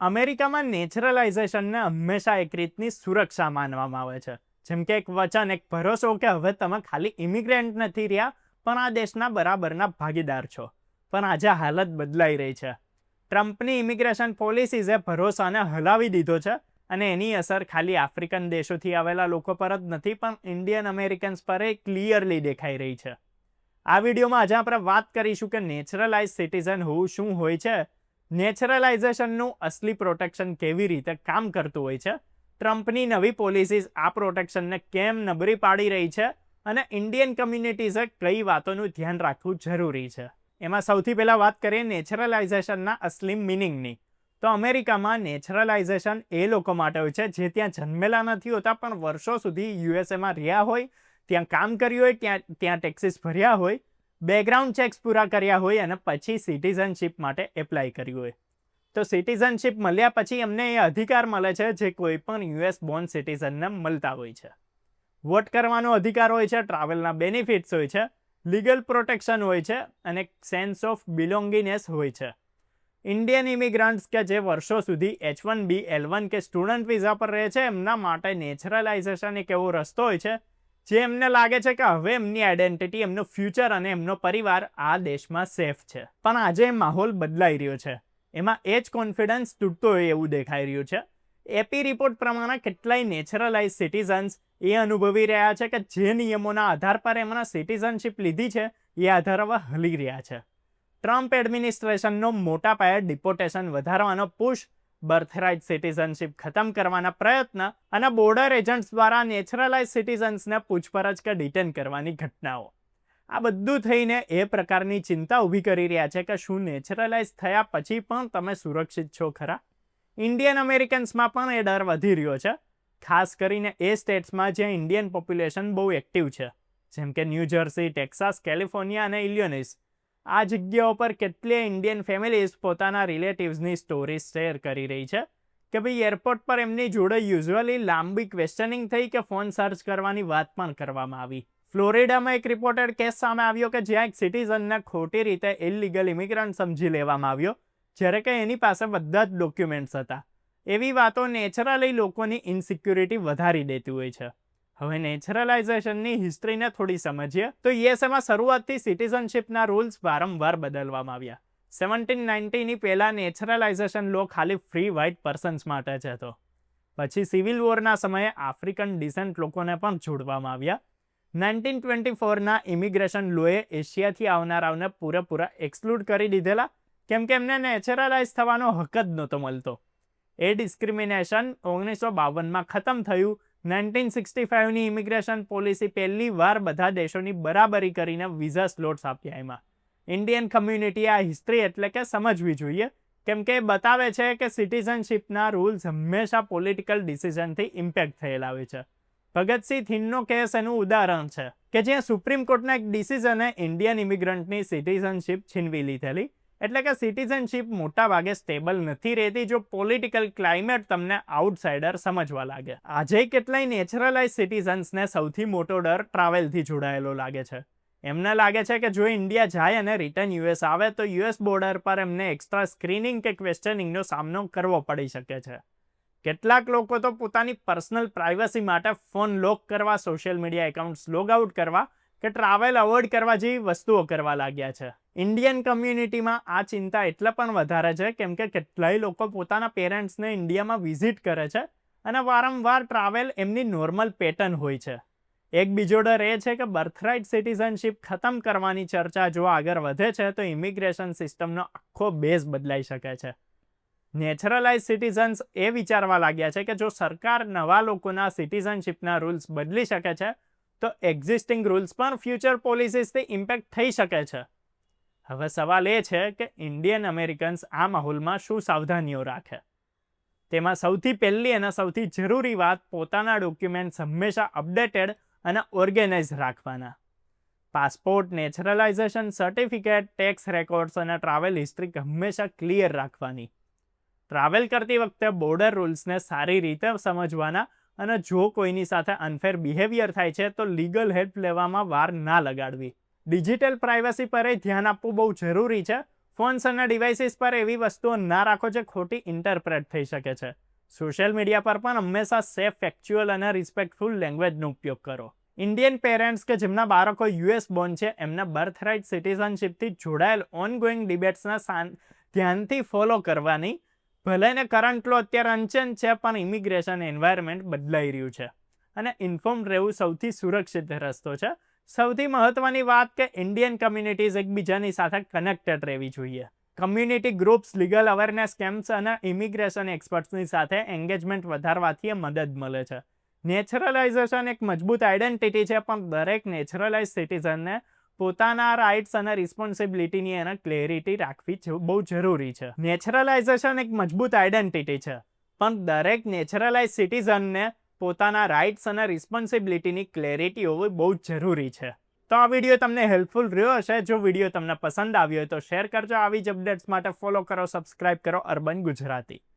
અમેરિકામાં નેચરલાઇઝેશનને હંમેશા એક રીતની સુરક્ષા માનવામાં આવે છે. જેમ કે એક વચન, એક ભરોસો કે હવે તમે ખાલી ઇમિગ્રન્ટ નથી રહ્યા, પણ આ દેશના બરાબરના ભાગીદાર છો. પણ આજે હાલત બદલાઈ રહી છે. ટ્રમ્પની ઇમિગ્રેશન પોલિસીઝે ભરોસાને હલાવી દીધો છે અને એની અસર ખાલી આફ્રિકન દેશોથી આવેલા લોકો પર જ નથી, પણ ઇન્ડિયન અમેરિકન્સ પર એ ક્લિયરલી દેખાઈ રહી છે. આ વિડીયોમાં આજે આપણે વાત કરીશું કે નેચરલાઇઝ સિટીઝન હોવું શું હોય છે નેચરલાઇઝેશનનું અસલી પ્રોટેક્શન કેવી રીતે કામ કરતું હોય છે? ટ્રમ્પની નવી પોલિસીઝ આ પ્રોટેક્શનને કેમ નબળી પાડી રહી છે? અને ઇન્ડિયન કમ્યુનિટીઝે કઈ વાતોનું ધ્યાન રાખવું જરૂરી છે? એમાં સૌથી પહેલાં વાત કરીએ નેચરલાઇઝેશનના અસલી મિનિંગની. તો અમેરિકામાં નેચરલાઇઝેશન એ લોકો માટે હોય છે જે ત્યાં જન્મેલા નથી હોતા, પણ વર્ષો સુધી યુએસએમાં રહ્યા હોય, ત્યાં કામ કર્યું હોય, ત્યાં ત્યાં ટેક્સીસ ભર્યા હોય બેકગ્રાઉન્ડ ચેક્સ પૂરા કર્યા હોય અને પછી સિટીઝનશીપ માટે એપ્લાય કર્યું હોય. તો સિટીઝનશીપ મળ્યા પછી એમને એ અધિકાર મળે છે જે કોઈ પણ યુએસ બોર્ન સિટીઝનને મળતા હોય છે. વોટ કરવાનો અધિકાર હોય છે, ટ્રાવેલના બેનિફિટ્સ હોય છે, લીગલ પ્રોટેક્શન હોય છે અને સેન્સ ઓફ બિલોંગીનેસ હોય છે. ઇન્ડિયન ઇમિગ્રન્ટ્સ કે જે વર્ષો સુધી H one B L one કે સ્ટુડન્ટ વિઝા પર રહે છે, એમના માટે નેચરલાઇઝેશન એક એવો રસ્તો હોય છે જે એમને લાગે છે કે હવે એમની આઈડેન્ટિટી એમનું ફ્યુચર અને એમનો પરિવાર આ દેશમાં સેફ છે. પણ આજે માહોલ બદલાઈ રહ્યો છે. એમાં એ જ કોન્ફિડન્સ તૂટતો હોય એવું દેખાઈ રહ્યું છે. એપી રિપોર્ટ પ્રમાણે કેટલાય નેચરલાઇઝ સિટીઝન્સ એ અનુભવી રહ્યા છે કે જે નિયમોના આધાર પર એમના સિટીઝનશીપ લીધી છે, એ આધાર હવે હલી રહ્યા છે. ટ્રમ્પ એડમિનિસ્ટ્રેશનનો મોટા પાયે ડિપોટેશન વધારવાનો પુશ બર્થરાઇટ સિટીઝનશીપ ખતમ કરવાના પ્રયત્ન અને બોર્ડર એજન્ટ્સ દ્વારા નેચરલાઇઝ સિટીઝન્સને પૂછપરછ કે ડિટેન કરવાની ઘટનાઓ. આ બધું થઈને એ પ્રકારની ચિંતા ઊભી કરી રહ્યા છે કે શું નેચરલાઇઝ થયા પછી પણ તમે સુરક્ષિત છો ખરા? ઇન્ડિયન અમેરિકન્સમાં પણ એ ડર વધી રહ્યો છે. ખાસ કરીને એ સ્ટેટ્સમાં જ્યાં ઇન્ડિયન પોપ્યુલેશન બહુ એક્ટિવ છે. જેમ કે ન્યૂ જર્સી, ટેક્સાસ, કેલિફોર્નિયા અને ઇલિયોનિસ આ જગ્યાઓ પર કેટલીય ઇન્ડિયન ફેમિલીઝ પોતાના રિલેટિવ્સની સ્ટોરીઝ શેર કરી રહી છે કે ભાઈ એરપોર્ટ પર એમની જોડે યુઝ્યુઅલી લાંબી ક્વેશ્ચનિંગ થઈ કે ફોન સર્ચ કરવાની વાત પણ કરવામાં આવી. ફ્લોરિડામાં એક રિપોર્ટેડ કેસ સામે આવ્યો કે જ્યાં એક સિટીઝનને ખોટી રીતે ઇલિગલ ઇમિગ્રન્ટ સમજી લેવામાં આવ્યો, જ્યારે કે એની પાસે બધા જ ડોક્યુમેન્ટ્સ હતા. એવી વાતો નેચરલી લોકોની ઇનસિક્યુરિટી વધારી દેતી હોય છે. હવે નેચરલાઇઝેશનની હિસ્ટ્રીને થોડી સમજીએ. તો યુએસએમાં શરૂઆતથી સિટીઝનશીપના રૂલ્સ વારંવાર બદલવામાં આવ્યા. સેવન્ટીન નાઇન્ટીની પહેલાં નેચરલાઇઝેશન લો ખાલી ફ્રી વ્હાઇટ પર્સન્સ માટે જ હતો. પછી સિવિલ વોરના સમયે આફ્રિકન ડિસેન્ટ લોકોને પણ જોડવામાં આવ્યા. નાઇન્ટીન ટ્વેન્ટી ફોરના ઇમિગ્રેશન લોએ એશિયાથી આવનારાઓને પૂરેપૂરા એક્સક્લુડ કરી દીધેલા. કેમ કે એમને નેચરલાઇઝ થવાનો હક જ નહોતો મળતો. એ ડિસ્ક્રિમિનેશન ઓગણીસો બાવનમાં ખતમ થયું. નાઇન્ટીન સિક્સટી ફાઇવની ઇમિગ્રેશન પોલિસી પહેલી વાર બધા દેશોની બરાબરી કરીને વિઝા સ્લોટ્સ આપ્યા એમાં ઇન્ડિયન કમ્યુનિટી આ હિસ્ટ્રી એટલે કે સમજવી જોઈએ. કેમ કે બતાવે છે કે સિટીઝનશીપના રૂલ્સ હંમેશા પોલિટિકલ ડિસિઝનથી ઇમ્પેક્ટ થયેલા હોય છે. ભગતસિંહ થિનનો કેસ એનું ઉદાહરણ છે, કે જ્યાં સુપ્રીમ કોર્ટના એક ડિસિઝને ઇન્ડિયન ઇમિગ્રન્ટની સિટીઝનશીપ છીનવી લીધેલી એટલે કે સિટીઝનશીપ મોટા ભાગે સ્ટેબલ નથી રહેતી જો પોલિટિકલ ક્લાઇમેટ તમને આઉટસાઇડર સમજવા લાગે. આજે કેટલાય નેચરલાઇઝ સિટીઝન્સને સૌથી મોટો ડર ટ્રાવેલથી જોડાયેલો લાગે છે. એમને લાગે છે કે જો ઇન્ડિયા જાય અને રિટર્ન યુએસ આવે, તો યુએસ બોર્ડર પર એમને એક્સ્ટ્રા સ્ક્રીનિંગ કે ક્વેશ્ચનિંગનો સામનો કરવો પડી શકે છે. કેટલાક લોકો તો પોતાની પર્સનલ પ્રાઇવસી માટે ફોન લોક કરવા, social media accounts log out કરવા કે ટ્રાવેલ અવોઇડ કરવા જેવી વસ્તુઓ કરવા લાગ્યા છે. ઇન્ડિયન કમ્યુનિટીમાં આ ચિંતા એટલે પણ વધારે છે, કેમ કે કેટલાય લોકો પોતાના પેરેન્ટ્સને ઇન્ડિયામાં વિઝિટ કરે છે અને વારંવાર ટ્રાવેલ એમની નોર્મલ પેટર્ન હોય છે. એક બીજો ડર એ છે કે બર્થરાઇટ સિટીઝનશીપ ખતમ કરવાની ચર્ચા જો આગળ વધે છે, તો ઇમિગ્રેશન સિસ્ટમનો આખો બેઝ બદલાઈ શકે છે. નેચરલાઇઝ સિટીઝન્સ એ વિચારવા લાગ્યા છે કે જો સરકાર નવા લોકોના સિટીઝનશીપના રૂલ્સ બદલી શકે છે તો એક્ઝિસ્ટિંગ રૂલ્સ પણ ફ્યુચર પોલિસીસથી ઇમ્પેક્ટ થઈ શકે છે. હવે સવાલ એ છે કે ઇન્ડિયન અમેરિકન્સ આ માહોલમાં શું સાવધાનીઓ રાખે? તેમાં સૌથી પહેલી અને સૌથી જરૂરી વાત પોતાના ડોક્યુમેન્ટ્સ હંમેશા અપડેટેડ અને ઓર્ગેનાઇઝ રાખવાના. Passport naturalisation certificate tax records અને ટ્રાવેલ હિસ્ટ્રી હંમેશા ક્લિયર રાખવાની. ટ્રાવેલ કરતી વખતે બોર્ડર રૂલ્સને સારી રીતે સમજવાના અને જો કોઈની સાથે અનફેર બિહેવિયર થાય છે, તો લીગલ હેલ્પ લેવામાં વાર ના લગાડવી. ડિજિટલ પ્રાઇવસી પર ધ્યાન આપવું બહુ જરૂરી છે. ફોન્સ અને ડિવાઇસીસ પર એવી વસ્તુઓ ના રાખો જે ખોટી ઇન્ટરપ્રેટ થઈ શકે છે. સોશિયલ મીડિયા પર પણ હંમેશા સેફ ફેક્ચ્યુઅલ અને રિસ્પેક્ટફુલ લેંગ્વેજનો ઉપયોગ કરો. ઇન્ડિયન પેરેન્ટ્સ કે જેમના બાળકો યુએસ બોર્ન છે, એમના બર્થરાઇટ સિટીઝનશીપથી જોડાયેલ ઓનગોઈંગ ડિબેટ્સના ધ્યાનથી ફોલો કરવાની ભલે ને કરંટ લો અત્યારે અનચેન્જ છે, પણ ઇમિગ્રેશન એન્વાયરમેન્ટ બદલાઈ રહ્યું છે. અને ઇન્ફોર્મ રહેવું સૌથી સુરક્ષિત રસ્તો છે. સૌથી મહત્વની વાત કે ઇન્ડિયન કમ્યુનિટીઝ એકબીજાની સાથે કનેક્ટેડ રહેવી જોઈએ. Community groups legal awareness camps અને ઇમિગ્રેશન એક્સપર્ટ્સની સાથે એન્ગેજમેન્ટ વધારવાથી મદદ મળે છે. નેચરલાઇઝેશન એક મજબૂત આઈડેન્ટિટી છે, પણ દરેક નેચરલાઇઝ સિટીઝનને પોતાના રાઇટ્સ અને રિસ્પોન્સિબિલિટીની એને ક્લેરિટી રાખવી બહુ જરૂરી છે. નેચરલાઇઝેશન એક મજબૂત આઈડેન્ટિટી છે. પણ દરેક નેચરલાઇઝ સિટીઝનને પોતાના રાઇટ્સ અને રિસ્પોન્સિબિલિટીની ક્લેરિટી હોવી બહુ જ જરૂરી છે. તો આ વીડિયો તમને હેલ્પફુલ રહ્યો હશે. જો વીડિયો તમને પસંદ આવ્યો હોય તો શેર કરજો. આવી જ અપડેટ્સ માટે ફોલો કરો સબસ્ક્રાઇબ કરો. અર્બન ગુજરાતી.